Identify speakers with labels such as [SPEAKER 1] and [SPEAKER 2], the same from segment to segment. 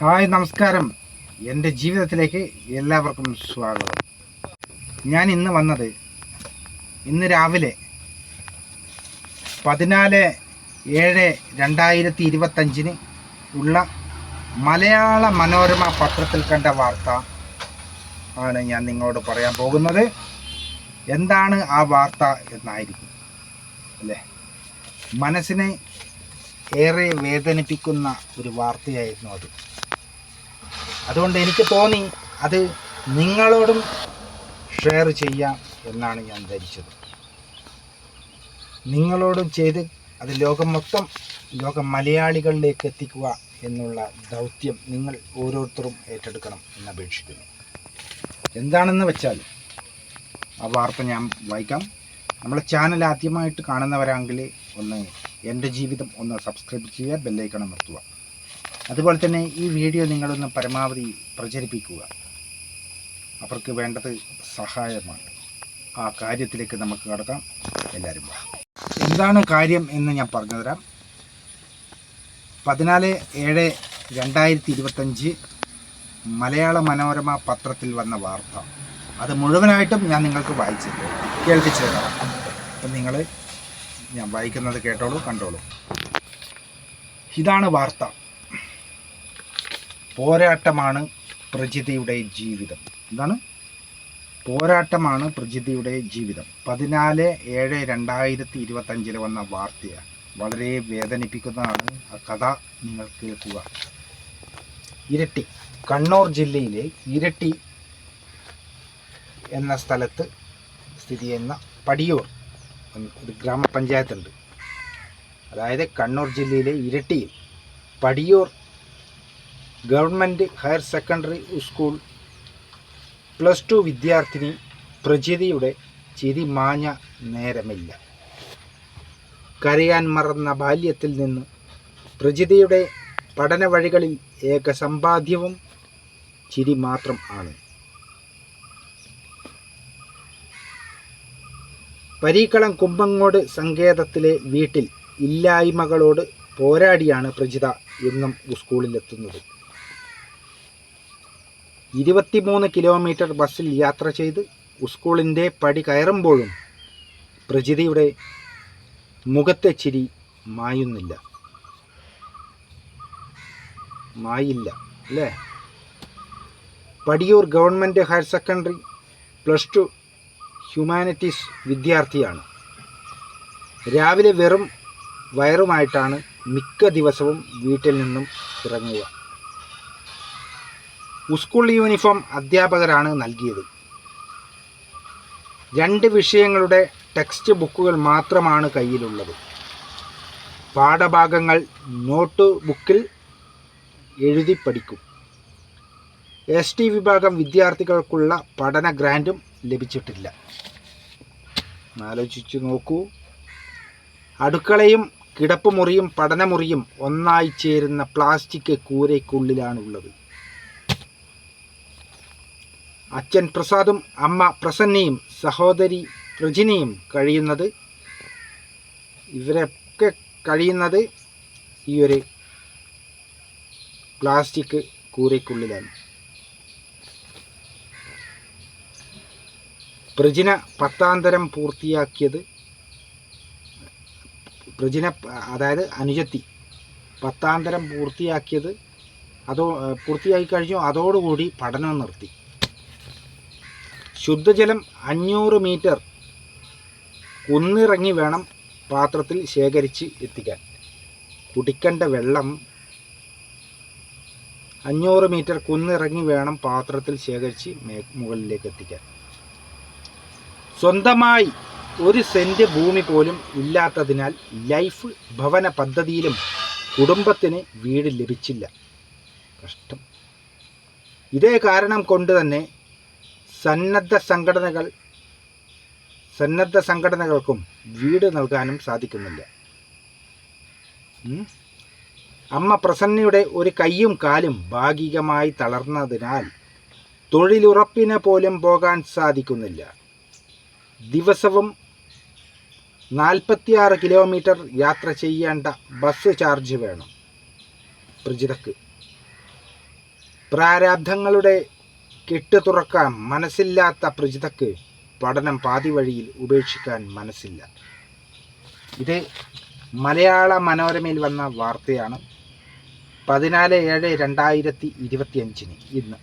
[SPEAKER 1] Hi നമസ്കാരം. എന്റെ ജീവിതത്തിലേക്ക് എല്ലാവർക്കും സ്വാഗതം. ഞാൻ ഇന്ന് വന്നത് ഇന്ന് രാവിലെ പതിനാല് ഏഴ് രണ്ടായിരത്തി ഇരുപത്തഞ്ചിന് ഉള്ള മലയാള മനോരമ പത്രത്തിൽ കണ്ട വാർത്ത ആണ് ഞാൻ നിങ്ങളോട് പറയാൻ പോകുന്നത്. എന്താണ് ആ വാർത്ത എന്നായിരിക്കും. അല്ലേ? മനസ്സിനെ ഏറെ വേദനിപ്പിക്കുന്ന ഒരു വാർത്തയായിരുന്നു അത്. അതുകൊണ്ട് എനിക്ക് തോന്നി അത് നിങ്ങളോടും ഷെയർ ചെയ്യാം എന്നാണ് ഞാൻ ധരിച്ചത്. നിങ്ങളോടും ചെയ്ത് അത് ലോകം മൊത്തം ലോക മലയാളികളിലേക്ക് എത്തിക്കുക എന്നുള്ള ദൗത്യം നിങ്ങൾ ഓരോരുത്തരും ഏറ്റെടുക്കണം എന്ന് അപേക്ഷിക്കുന്നു. എന്താണെന്ന് വെച്ചാൽ ആ വാർത്ത ഞാൻ വായിക്കാം. നമ്മളെ ചാനൽ ആദ്യമായിട്ട് കാണുന്നവരാണെങ്കിൽ ഒന്ന് എന്റെ ജീവിതം ഒന്ന് സബ്സ്ക്രൈബ് ചെയ്യുക ബെല്ലൈക്കണം നിർത്തുക അതുപോലെ തന്നെ ഈ വീഡിയോ നിങ്ങളൊന്ന് പരമാവധി പ്രചരിപ്പിക്കുക. അവർക്ക് വേണ്ടത് സഹായമാണ്. ആ കാര്യത്തിലേക്ക് നമുക്ക് കടക്കാം. എല്ലാവരും എന്താണ് കാര്യം എന്ന് ഞാൻ പറഞ്ഞുതരാം പതിനാല് ഏഴ് രണ്ടായിരത്തി ഇരുപത്തഞ്ച് മലയാള മനോരമ പത്രത്തിൽ വന്ന വാർത്ത. അത് മുഴുവനായിട്ടും ഞാൻ നിങ്ങൾക്ക് വായിച്ചു കേൾപ്പിച്ചു തരാം അപ്പം നിങ്ങൾ ഞാൻ വായിക്കുന്നത് കേട്ടോളൂ കണ്ടോളൂ. ഇതാണ് വാർത്ത. പോരാട്ടമാണ് പ്രജിതയുടെ ജീവിതം. എന്താണ്? പോരാട്ടമാണ് പ്രജിതയുടെ ജീവിതം. പതിനാല് ഏഴ് രണ്ടായിരത്തി ഇരുപത്തഞ്ചിൽ വന്ന വാർത്തയാണ് വളരെ വേദനിപ്പിക്കുന്നതാണ് ആ കഥ നിങ്ങൾ കേൾക്കുക. ഇരട്ടി. കണ്ണൂർ ജില്ലയിലെ ഇരട്ടി എന്ന സ്ഥലത്ത് സ്ഥിതി ചെയ്യുന്ന പടിയൂർ ഒരു ഗ്രാമപഞ്ചായത്തുണ്ട്. അതായത് കണ്ണൂർ ജില്ലയിലെ ഇരട്ടിയിൽ Padiyoor government higher secondary school plus two വിദ്യാർത്ഥിനി പ്രജിതിയുടെ ചിരി മാഞ്ഞ നേരമില്ല. കരയാൻ മറന്ന ബാല്യത്തിൽ നിന്ന് പ്രജിതിയുടെ പഠന വഴികളിൽ ഏക സമ്പാദ്യവും ചിരി മാത്രം ആണ്. പരീക്കളം കുമ്പങ്ങോട് സങ്കേതത്തിലെ വീട്ടിൽ ഇല്ലായ്മകളോട് പോരാടിയാണ് പ്രജിത എന്നും സ്കൂളിലെത്തുന്നത്. ഇരുപത്തിമൂന്ന് കിലോമീറ്റർ ബസ്സിൽ യാത്ര ചെയ്ത് സ്കൂളിന്റെ പടി കയറുമ്പോഴും പ്രജിതയുടെ മുഖത്തെ ചിരി മായുന്നില്ല. മായില്ല അല്ലേ? Padiyoor government higher secondary plus two humanities വിദ്യാർത്ഥിയാണ്. രാവിലെ വെറും വയറുമായിട്ടാണ് മിക്ക ദിവസവും വീട്ടിൽ നിന്നും ഇറങ്ങുക. സ്കൂൾ യൂണിഫോം അധ്യാപകരാണ് നൽകിയത്. രണ്ട് വിഷയങ്ങളുടെ ടെക്സ്റ്റ് ബുക്കുകൾ മാത്രമാണ് കയ്യിലുള്ളത്. പാഠഭാഗങ്ങൾ നോട്ട് ബുക്കിൽ എഴുതി പഠിക്കും. എസ് ടി വിഭാഗം വിദ്യാർത്ഥികൾക്കുള്ള പഠന ഗ്രാന്റും ലഭിച്ചിട്ടില്ല. ആലോചിച്ചു നോക്കൂ. അടുക്കളയും കിടപ്പുമുറിയും പഠനമുറിയും ഒന്നായി ചേരുന്ന പ്ലാസ്റ്റിക് കൂരയ്ക്കുള്ളിലാണുള്ളത്. അച്ഛൻ പ്രസാദും അമ്മ പ്രസന്നയും സഹോദരി പ്രജിനിയും കഴിയുന്നത് ഇവരൊക്കെ കഴിയുന്നത് ഈ ഒരു പ്ലാസ്റ്റിക് കൂരയ്ക്കുള്ളിലാണ്. പ്രജിന പത്താന്തരം പൂർത്തിയാക്കിയത് പ്രജിന അതായത് അനുജത്തി പത്താന്തരം പൂർത്തിയാക്കിയത് അതോ പൂർത്തിയാക്കി കഴിഞ്ഞു അതോടുകൂടി പഠനം നിർത്തി. ശുദ്ധജലം അഞ്ഞൂറ് മീറ്റർ കുന്നിറങ്ങി വേണം പാത്രത്തിൽ ശേഖരിച്ച് എത്തിക്കാൻ. കുടിക്കേണ്ട വെള്ളം അഞ്ഞൂറ് മീറ്റർ കുന്നിറങ്ങി വേണം പാത്രത്തിൽ ശേഖരിച്ച് മുകളിലേക്ക് എത്തിക്കാൻ. സ്വന്തമായി ഒരു സെന്റ് ഭൂമി പോലും ഇല്ലാത്തതിനാൽ ലൈഫ് ഭവന പദ്ധതിയിലും കുടുംബത്തിന് വീട് ലഭിച്ചില്ല. കഷ്ടം. ഇതേ കാരണം കൊണ്ട് തന്നെ സന്നദ്ധ സംഘടനകൾ സന്നദ്ധ സംഘടനകൾക്കും വീട് നൽകാനും സാധിക്കുന്നില്ല. അമ്മ പ്രസന്നയുടെ ഒരു കൈയും കാലും ഭാഗികമായി തളർന്നതിനാൽ തൊഴിലുറപ്പിന് പോലും പോകാൻ സാധിക്കുന്നില്ല. ദിവസവും നാൽപ്പത്തിയാറ് കിലോമീറ്റർ യാത്ര ചെയ്യേണ്ട ബസ് ചാർജ് വേണം. പ്രജിതക്ക്. പ്രാരാബ്ധങ്ങളുടെ കെട്ട് തുറക്കാൻ മനസ്സില്ലാത്ത പ്രജിതക്ക് പഠനം പാതി വഴിയിൽ ഉപേക്ഷിക്കാൻ മനസ്സില്ല. ഇത് മലയാള മനോരമയിൽ വന്ന വാർത്തയാണ്. പതിനാല് ഏഴ് രണ്ടായിരത്തി ഇരുപത്തി അഞ്ചിന് ഇന്ന്.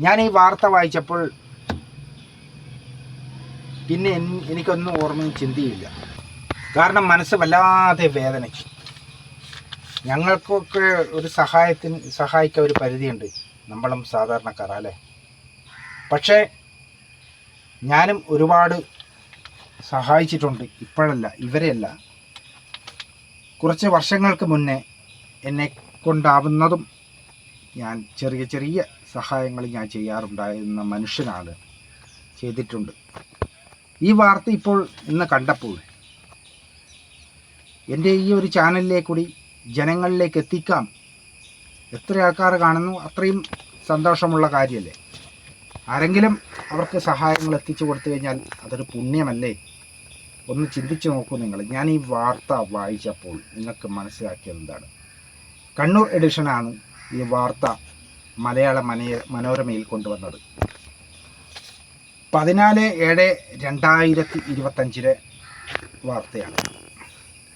[SPEAKER 1] ഞാൻ ഈ വാർത്ത വായിച്ചപ്പോൾ പിന്നെ എനിക്കൊന്നും ഓർമ്മയും ചിന്തയില്ല കാരണം മനസ്സ് വല്ലാതെ വേദനിച്ചു ഞങ്ങൾക്കൊക്കെ ഒരു സഹായത്തിന് സഹായിക്കാൻ ഒരു പരിധിയുണ്ട്. നമ്മളും സാധാരണക്കാരാ അല്ലേ? പക്ഷേ ഞാനും ഒരുപാട് സഹായിച്ചിട്ടുണ്ട്. ഇപ്പോഴല്ല ഇവരെയല്ല. കുറച്ച് വർഷങ്ങൾക്ക് മുന്നേ എന്നെ കൊണ്ടാവുന്നതും ഞാൻ ചെറിയ ചെറിയ സഹായങ്ങൾ ഞാൻ ചെയ്യാറുണ്ടായിരുന്ന മനുഷ്യനാണ് ചെയ്തിട്ടുണ്ട്. ഈ വാർത്ത ഇപ്പോൾ ഇന്ന് കണ്ടപ്പോൾ എന്റെ ഈ ഒരു ചാനലിലേക്കൂടി ജനങ്ങളിലേക്ക് എത്തിക്കാം എത്ര ആൾക്കാർ കാണുന്നു അത്രയും സന്തോഷമുള്ള കാര്യമല്ലേ? ആരെങ്കിലും അവർക്ക് സഹായങ്ങൾ എത്തിച്ചു കൊടുത്തു കഴിഞ്ഞാൽ അതൊരു പുണ്യമല്ലേ? ഒന്ന് ചിന്തിച്ചു നോക്കൂ നിങ്ങൾ. ഞാൻ ഈ വാർത്ത വായിച്ചപ്പോൾ നിങ്ങൾക്ക് മനസ്സിലാക്കിയത് എന്താണ്? കണ്ണൂർ എഡിഷനാണ് ഈ വാർത്ത മലയാള മനയ മനോരമയിൽ കൊണ്ടുവന്നത്. പതിനാല് ഏഴ് രണ്ടായിരത്തി ഇരുപത്തഞ്ചിലെ വാർത്തയാണ്.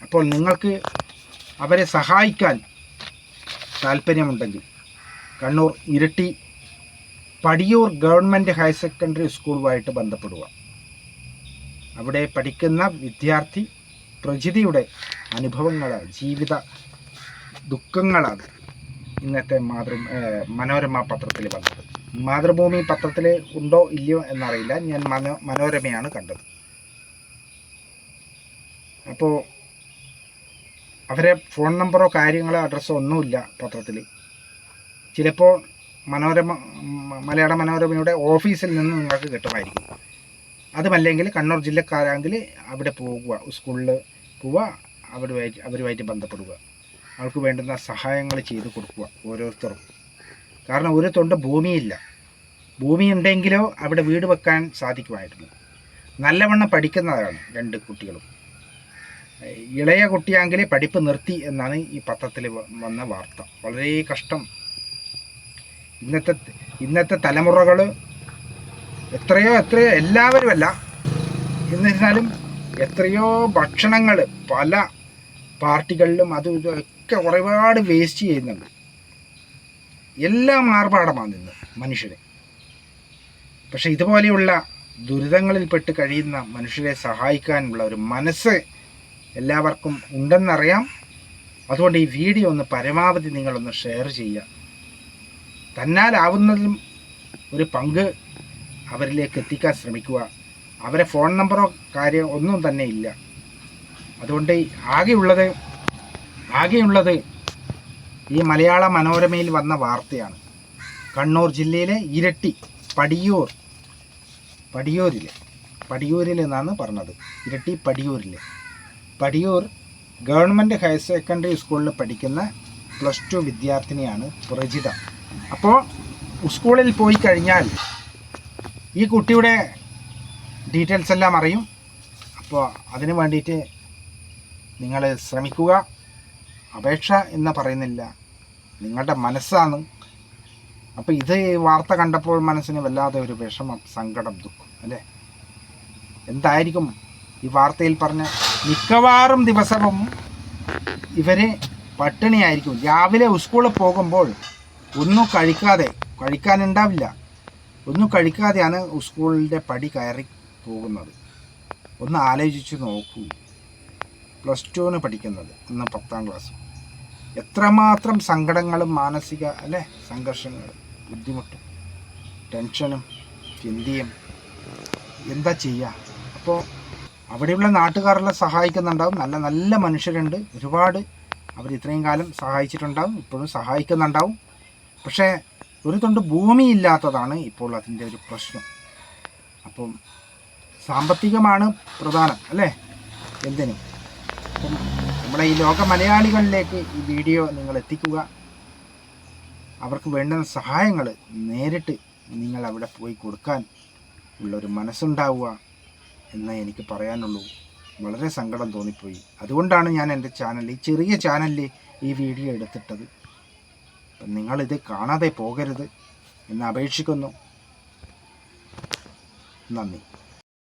[SPEAKER 1] അപ്പോൾ നിങ്ങൾക്ക് അവരെ സഹായിക്കാൻ താല്പര്യമുണ്ടെങ്കിൽ. Kannur Iritty Padiyoor government higher secondary സ്കൂളുമായിട്ട് ബന്ധപ്പെടുക. അവിടെ പഠിക്കുന്ന വിദ്യാർത്ഥി പ്രജിതിയുടെ അനുഭവങ്ങൾ ജീവിത ദുഃഖങ്ങളാണ് ഇന്നത്തെ മാതൃ മനോരമ പത്രത്തിൽ വന്നത്. മാതൃഭൂമി പത്രത്തിൽ ഉണ്ടോ ഇല്ലയോ എന്നറിയില്ല. ഞാൻ മനോ മനോരമയാണ് കണ്ടത്. അപ്പോൾ അവരെ ഫോൺ നമ്പറോ കാര്യങ്ങളോ അഡ്രസ്സോ ഒന്നുമില്ല പത്രത്തിൽ ചിലപ്പോൾ മനോരമ മലയാള മനോരമയുടെ ഓഫീസിൽ നിന്ന് നിങ്ങൾക്ക് കിട്ടുമായിരിക്കും. അതുമല്ലെങ്കിൽ കണ്ണൂർ ജില്ലക്കാരാണെങ്കിൽ അവിടെ പോകുക സ്കൂളിൽ പോവുക അവരുമായിട്ട് അവരുമായിട്ട് ബന്ധപ്പെടുക. അവർക്ക് വേണ്ടുന്ന സഹായങ്ങൾ ചെയ്തു കൊടുക്കുക ഓരോരുത്തരും കാരണം ഒരു തൊണ്ട് ഭൂമിയില്ല. ഭൂമി ഉണ്ടെങ്കിലോ അവിടെ വീട് വെക്കാൻ സാധിക്കുമായിരുന്നു. നല്ലവണ്ണം പഠിക്കുന്നതാണ് രണ്ട് കുട്ടികളും. ഇളയ കുട്ടിയാങ്കിൽ പഠിപ്പ് നിർത്തി എന്നാണ് ഈ പത്രത്തിൽ വന്ന വാർത്ത. വളരെ കഷ്ടം. ഇന്നത്തെ ഇന്നത്തെ തലമുറകൾ എത്രയോ എത്രയോ എല്ലാവരുമല്ല. എന്നിരുന്നാലും എത്രയോ ഭക്ഷണങ്ങൾ പല പാർട്ടികളിലും അതും ഇതൊക്കെ ഒരുപാട് വേസ്റ്റ് ചെയ്യുന്നുണ്ട്. എല്ലാം ആർഭാടമാണ് ഇന്ന് മനുഷ്യരെ. പക്ഷെ ഇതുപോലെയുള്ള ദുരിതങ്ങളിൽപ്പെട്ട് കഴിയുന്ന മനുഷ്യരെ സഹായിക്കാനുള്ള ഒരു മനസ്സ് എല്ലാവർക്കും ഉണ്ടെന്നറിയാം. അതുകൊണ്ട് ഈ വീഡിയോ ഒന്ന് പരമാവധി നിങ്ങളൊന്ന് ഷെയർ ചെയ്യുക. തന്നാലാവുന്നതിലും ഒരു പങ്ക് അവരിലേക്ക് എത്തിക്കാൻ ശ്രമിക്കുക. അവരെ ഫോൺ നമ്പറോ കാര്യം ഒന്നും തന്നെ ഇല്ല. അതുകൊണ്ട് ആകെയുള്ളത് ആകെയുള്ളത് ഈ മലയാള മനോരമയിൽ വന്ന വാർത്തയാണ്. കണ്ണൂർ ജില്ലയിലെ ഇരട്ടി പടിയൂർ പടിയൂരിൽ പടിയൂരിൽ എന്നാണ് പറഞ്ഞത്. ഇരട്ടി പടിയൂരിൽ പടിയൂർ ഗവൺമെന്റ് ഹയർ സെക്കൻഡറി സ്കൂളിൽ പഠിക്കുന്ന പ്ലസ് ടു വിദ്യാർത്ഥിനിയാണ് പ്രജിത. അപ്പോൾ സ്കൂളിൽ പോയി കഴിഞ്ഞാൽ ഈ കുട്ടിയുടെ ഡീറ്റെയിൽസ് എല്ലാം അറിയും. അപ്പോൾ അതിന് വേണ്ടിയിട്ട് നിങ്ങൾ ശ്രമിക്കുക. അപേക്ഷ എന്ന് പറയുന്നില്ല. നിങ്ങളുടെ മനസ്സാണ്. അപ്പോൾ ഇത് ഈ വാർത്ത കണ്ടപ്പോൾ മനസ്സിന് വല്ലാതെ ഒരു വിഷമം സങ്കടം ദുഃഖം അല്ലേ? എന്തായിരിക്കും ഈ വാർത്തയിൽ പറഞ്ഞ മിക്കവാറും ദിവസവും ഇവർ പട്ടിണിയായിരിക്കും. രാവിലെ സ്കൂളിൽ പോകുമ്പോൾ ഒന്നും കഴിക്കാതെ കഴിക്കാനുണ്ടാവില്ല ഒന്നും കഴിക്കാതെയാണ് സ്കൂളിന്റെ പടി കയറി പോകുന്നത്. ഒന്ന് ആലോചിച്ച് നോക്കൂ. പ്ലസ് ടുവിന് പഠിക്കുന്നത് ഇന്ന് പത്താം ക്ലാസ്. എത്രമാത്രം സങ്കടങ്ങളും മാനസിക അല്ലേ സംഘർഷങ്ങളും ബുദ്ധിമുട്ടും ടെൻഷനും ചിന്തയും എന്താ ചെയ്യുക? അപ്പോൾ അവിടെയുള്ള നാട്ടുകാരെല്ലാം സഹായിക്കുന്നുണ്ടാവും. നല്ല നല്ല മനുഷ്യരുണ്ട്. ഒരുപാട് അവർ ഇത്രയും കാലം സഹായിച്ചിട്ടുണ്ടാവും. ഇപ്പോഴും സഹായിക്കുന്നുണ്ടാവും. പക്ഷേ ഒരു തൊണ്ട് ഭൂമി ഇല്ലാത്തതാണ് ഇപ്പോൾ അതിന്റെ ഒരു പ്രശ്നം. അപ്പം സാമ്പത്തികമാണ് പ്രധാനം അല്ലേ? എന്തിനും? അപ്പം നമ്മുടെ ഈ ലോക മലയാളികളിലേക്ക് ഈ വീഡിയോ നിങ്ങൾ എത്തിക്കുക. അവർക്ക് വേണ്ടുന്ന സഹായങ്ങൾ നേരിട്ട് നിങ്ങൾ അവിടെ പോയി കൊടുക്കാൻ ഉള്ളൊരു മനസ്സുണ്ടാവുക. എന്നേ എനിക്ക് പറയാനുള്ളൂ. വളരെ സങ്കടം തോന്നിപ്പോയി. അതുകൊണ്ടാണ് ഞാൻ എന്റെ ചാനൽ ഈ ചെറിയ ചാനലിൽ ഈ വീഡിയോ എടുത്തിട്ടത്. അപ്പം നിങ്ങളിത് കാണാതെ പോകരുത് എന്ന് അപേക്ഷിക്കുന്നു. നന്ദി.